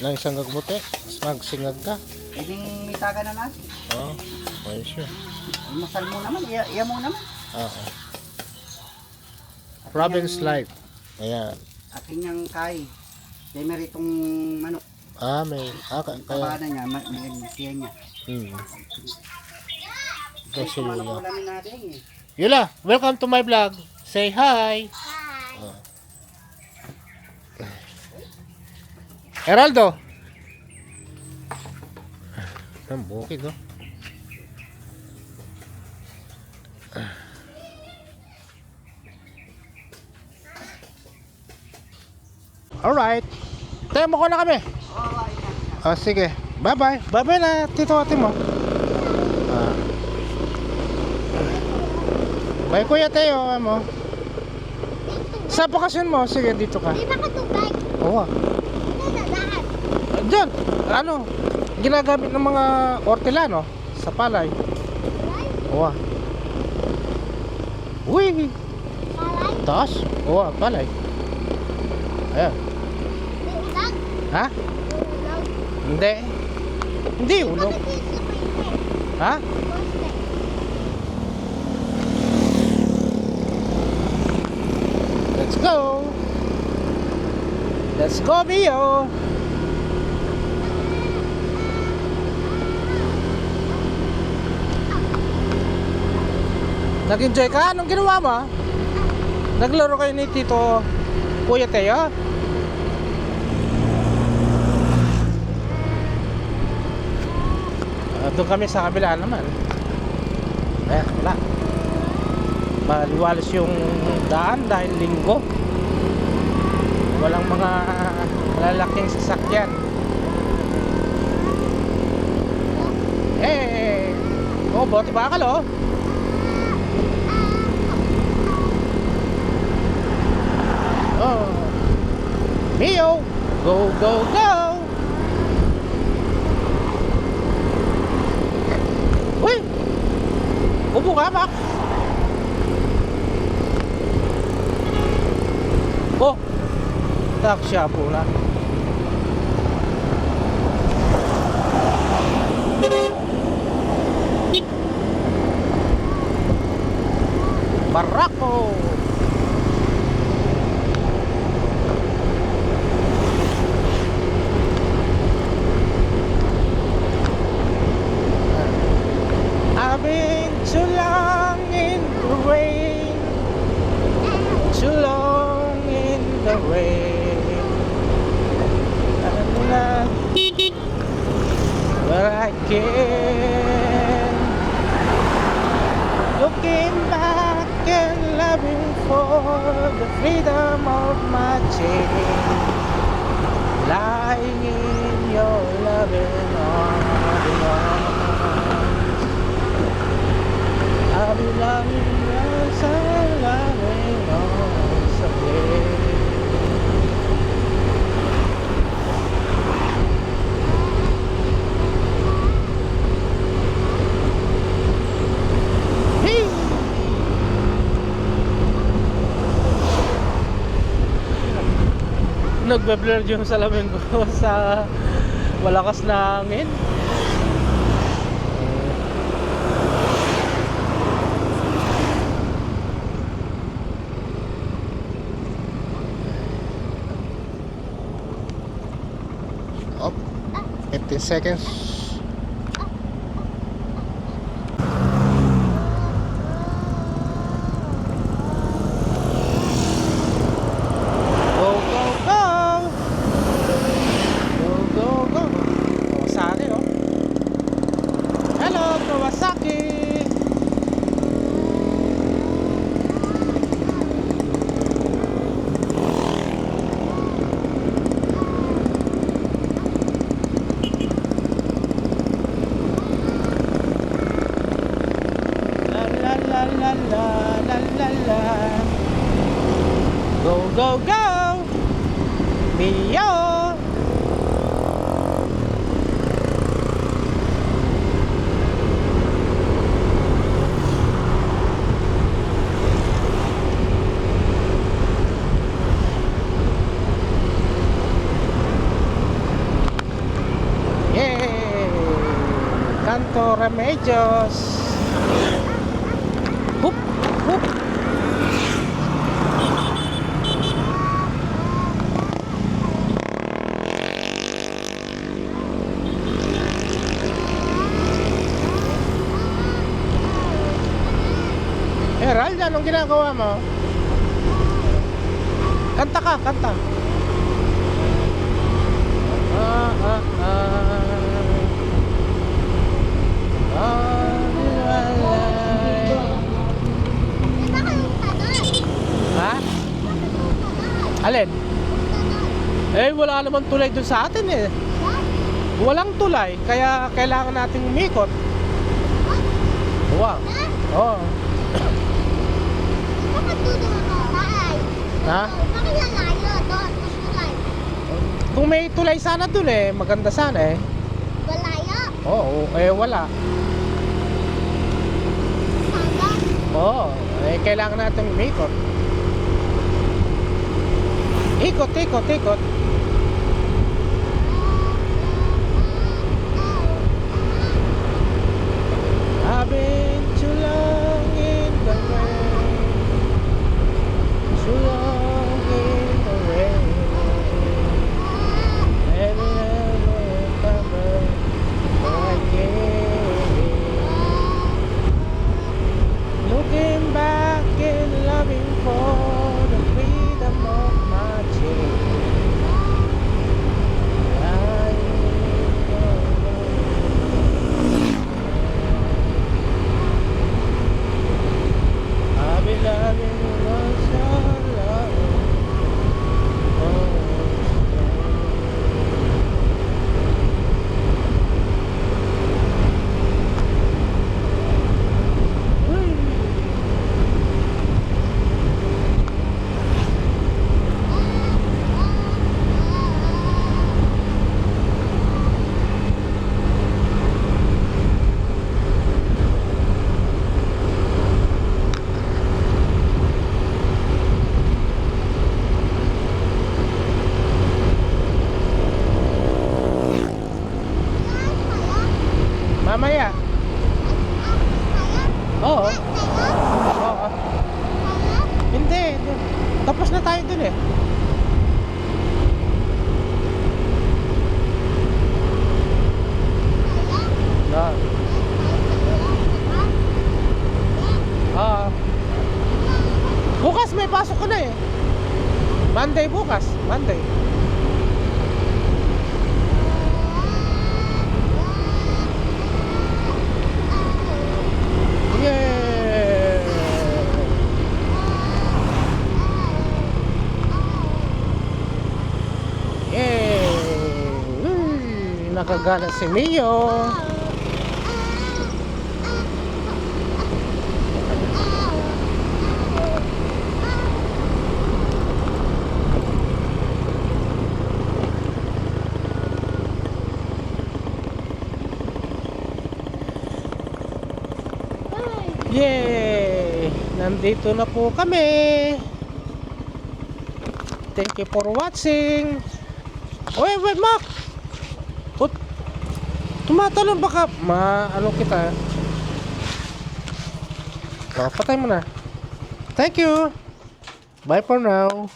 ng isang gagbuti. Magsingag ka. Pwedeng mitaga na natin. Oo. Oh, ayos yun. Masal mo naman, iya, iya mo naman. Oo. At Province life. Ayan. At yung kay, may meritong manok. Ah, may... Ah, ka- kaya... Kabana niya, ma- may siya niya. Hmm. Kasi kung ano Yula. eh. Welcome to my vlog. Say hi. Oh. Heraldo. Ang bukid, oh. Alright. Tayo mo ko na kami. Ah, sige. Bye-bye. Bye-bye na, tito ate mo. Ah. Bye, kuya Teo. Mo. Sa bakasyon mo, sige, dito ka. Di ba katubay? Oo. ah. Ano na lahat? Ah, Diyan, ano, ginagamit ng mga ortilano sa palay. Ah. Uy, Palay? taas. Oo, ah, palay. Ayan. Ulag? Ha? Ulag? Hindi. Hindi, poste? Ha? Let's go. Let's go, Mio. Nag-enjoy ka? Anong ginawa mo? Naglaro kayo ni Tito Kuya Teo? Ah, doon kami sa kabila naman. Ayan, wala. Maliwalas yung daan dahil linggo. Walang mga lalaking sasakyan. Eh, oh, bote bakal oh. Oh. Mio, go, go, go. Uy! Upo ka, Max. Oh! Tak siya po na. For the freedom of my chain, lying in your loving arms. I'll be loving Nagbe-blur yung salamin ko sa malakas na hangin. Up. 15 seconds. Go, go, go! Go, go, go! Kawasaki, oh. Hello, Kawasaki! Puerto Remedios. Hup, hup. Herald, anong ginagawa mo? Kanta ka, kanta. Ah, ah. Ah, Alin? Eh, wala naman tulay dun sa atin eh. Walang tulay, kaya kailangan nating umikot. Wow. Oh. Ang tanay? Ha? Kung may tulay sana dun eh, maganda sana eh. Malayo. Oo, eh wala. Oo, eh kailangan natin umikot. Tykot, tykot, tykot. Mamaya. Oo. Oo. Hindi. Tapos na tayo dun eh. Na. Ah. Bukas may pasok ka na eh. Monday bukas. Monday. Uy, nakagana si Mio. Yay! Nandito na po kami. Thank you for watching. Wait, wait, Mac! Tumatalon baka ma ano kita. Oh, patay mo na. Thank you. Bye for now.